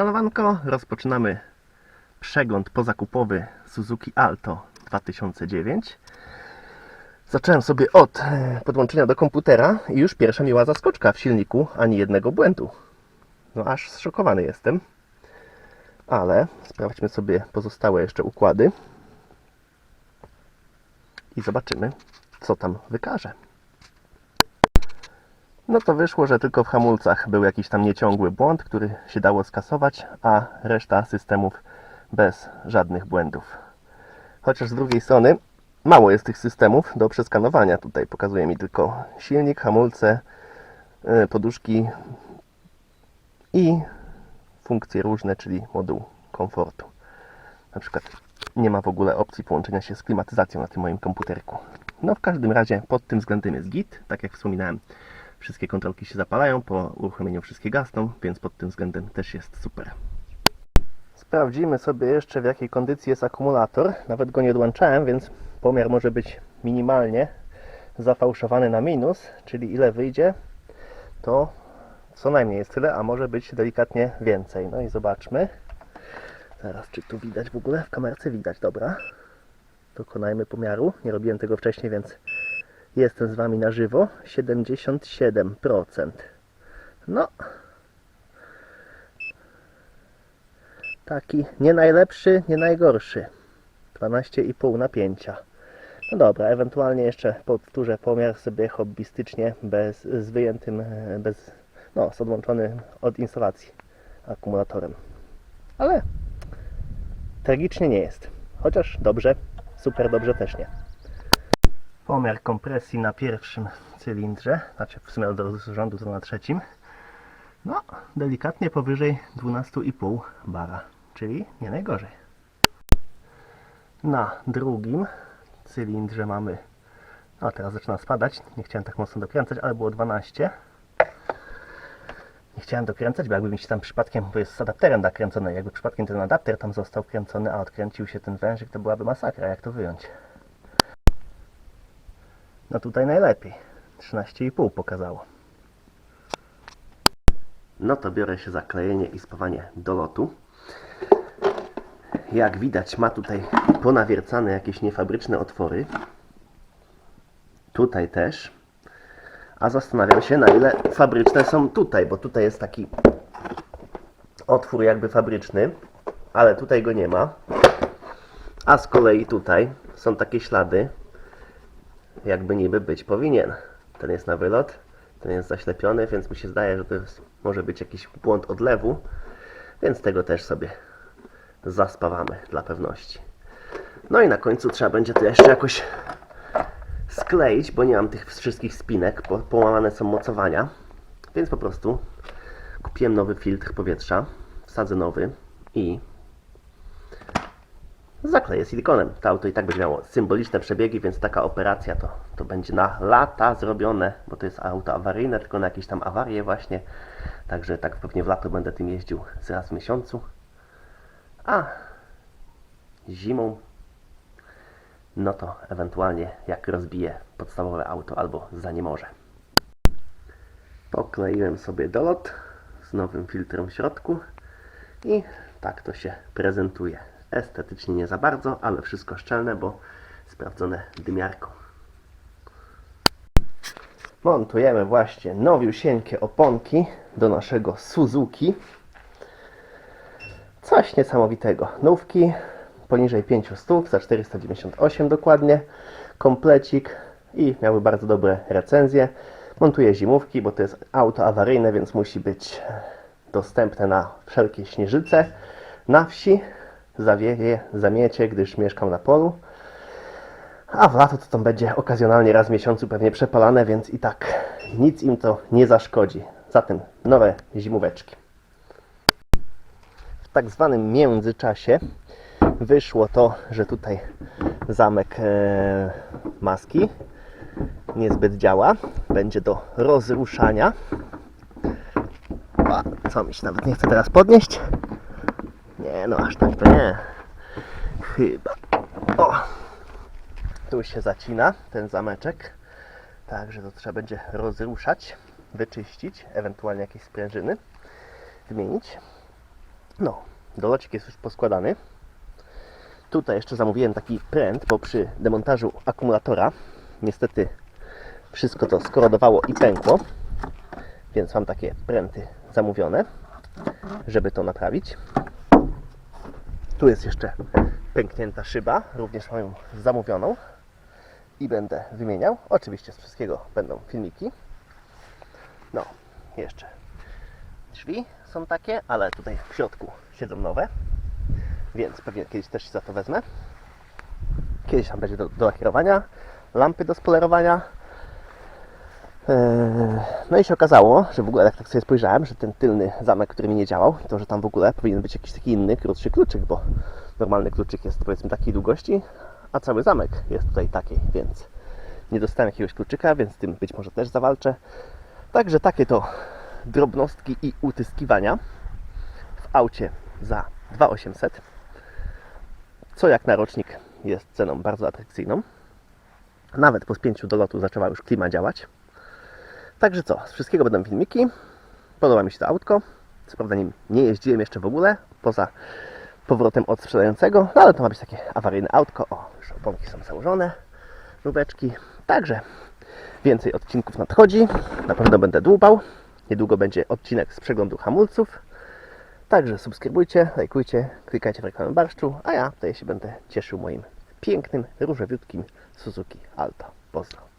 Szanowanko, rozpoczynamy przegląd pozakupowy Suzuki Alto 2009. Zacząłem sobie od e, podłączenia do komputera i już pierwsza miła zaskoczka w silniku, ani jednego błędu. No aż zszokowany jestem. Ale sprawdźmy sobie pozostałe jeszcze układy i zobaczymy, co tam wykaże. No to wyszło, że tylko w hamulcach był jakiś tam nieciągły błąd, który się dało skasować, a reszta systemów bez żadnych błędów. Chociaż z drugiej strony mało jest tych systemów do przeskanowania. Tutaj pokazuje mi tylko silnik, hamulce, yy, poduszki i funkcje różne, czyli moduł komfortu. Na przykład nie ma w ogóle opcji połączenia się z klimatyzacją na tym moim komputerku. No w każdym razie pod tym względem jest git, tak jak wspominałem. Wszystkie kontrolki się zapalają, po uruchomieniu wszystkie gasną, więc pod tym względem też jest super. Sprawdzimy sobie jeszcze w jakiej kondycji jest akumulator. Nawet go nie odłączałem, więc pomiar może być minimalnie zafałszowany na minus, czyli ile wyjdzie, to co najmniej jest tyle, a może być delikatnie więcej. No i zobaczmy. Teraz czy tu widać w ogóle? W kamerce widać, dobra. Dokonajmy pomiaru. Nie robiłem tego wcześniej, więc Jestem z Wami na żywo. 77%. No. Taki nie najlepszy, nie najgorszy. 12,5 napięcia. No dobra, ewentualnie jeszcze powtórzę pomiar sobie hobbystycznie, bez, z wyjętym, bez, no, z odłączonym od instalacji akumulatorem. Ale tragicznie nie jest. Chociaż dobrze, super dobrze też nie. Pomiar kompresji na pierwszym cylindrze, znaczy w sumie od rozrządu to na trzecim. No, delikatnie powyżej 12,5 bara, czyli nie najgorzej. Na drugim cylindrze mamy, a teraz zaczyna spadać, nie chciałem tak mocno dokręcać, ale było 12. Nie chciałem dokręcać, bo jakby mi się tam przypadkiem, bo jest z adapterem nakręcony, jakby przypadkiem ten adapter tam został wkręcony, a odkręcił się ten wężyk, to byłaby masakra, jak to wyjąć. No tutaj najlepiej. 13,5 pokazało. No to biorę się za klejenie i spawanie do lotu. Jak widać ma tutaj ponawiercane jakieś niefabryczne otwory. Tutaj też. A zastanawiam się na ile fabryczne są tutaj, bo tutaj jest taki otwór jakby fabryczny, ale tutaj go nie ma. A z kolei tutaj są takie ślady, jakby niby być powinien. Ten jest na wylot, ten jest zaślepiony, więc mi się zdaje, że to jest, może być jakiś błąd odlewu, więc tego też sobie zaspawamy dla pewności. No i na końcu trzeba będzie to jeszcze jakoś skleić, bo nie mam tych wszystkich spinek, bo połamane są mocowania, więc po prostu kupiłem nowy filtr powietrza, wsadzę nowy i zakleję silikonem. To auto i tak będzie miało symboliczne przebiegi, więc taka operacja to, to będzie na lata zrobione, bo to jest auto awaryjne, tylko na jakieś tam awarie właśnie. Także tak pewnie w lato będę tym jeździł z raz w miesiącu. A zimą no to ewentualnie jak rozbiję podstawowe auto albo za nie może. Pokleiłem sobie dolot z nowym filtrem w środku i tak to się prezentuje. Estetycznie nie za bardzo, ale wszystko szczelne, bo sprawdzone dymiarką. Montujemy właśnie nowiusieńkie oponki do naszego Suzuki. Coś niesamowitego. Nówki poniżej 500 za 498 dokładnie. Komplecik i miały bardzo dobre recenzje. Montuję zimówki, bo to jest auto awaryjne, więc musi być dostępne na wszelkie śnieżyce. Na wsi zawieje, zamiecie, gdyż mieszkam na polu. A w lato to tam będzie okazjonalnie raz w miesiącu pewnie przepalane, więc i tak nic im to nie zaszkodzi. Zatem nowe zimóweczki. W tak zwanym międzyczasie wyszło to, że tutaj zamek e, maski niezbyt działa. Będzie do rozruszania. A, co mi się nawet nie chce teraz podnieść? No aż tak to nie. Chyba. O! Tu się zacina ten zameczek. Także to trzeba będzie rozruszać, wyczyścić, ewentualnie jakieś sprężyny wymienić. No, dolocik jest już poskładany. Tutaj jeszcze zamówiłem taki pręt, bo przy demontażu akumulatora niestety wszystko to skorodowało i pękło. Więc mam takie pręty zamówione, żeby to naprawić. Tu jest jeszcze pęknięta szyba, również mam ją zamówioną i będę wymieniał. Oczywiście z wszystkiego będą filmiki. No, jeszcze drzwi są takie, ale tutaj w środku siedzą nowe, więc pewnie kiedyś też się za to wezmę. Kiedyś tam będzie do, do lakierowania, lampy do spolerowania. Eee, No i się okazało, że w ogóle jak tak sobie spojrzałem, że ten tylny zamek, który mi nie działał, to że tam w ogóle powinien być jakiś taki inny, krótszy kluczyk, bo normalny kluczyk jest powiedzmy takiej długości, a cały zamek jest tutaj takiej, więc nie dostałem jakiegoś kluczyka, więc tym być może też zawalczę. Także takie to drobnostki i utyskiwania w aucie za 2800, co jak na rocznik jest ceną bardzo atrakcyjną. Nawet po spięciu do lotu zaczęła już klima działać. Także co, z wszystkiego będą filmiki. Podoba mi się to autko. Co prawda nim nie jeździłem jeszcze w ogóle, poza powrotem od sprzedającego, no ale to ma być takie awaryjne autko. O, już są założone, nóweczki. Także więcej odcinków nadchodzi. Na pewno będę dłubał. Niedługo będzie odcinek z przeglądu hamulców. Także subskrybujcie, lajkujcie, klikajcie w reklamę barszczu, a ja tutaj się będę cieszył moim pięknym, różowiutkim Suzuki Alto. Pozdro.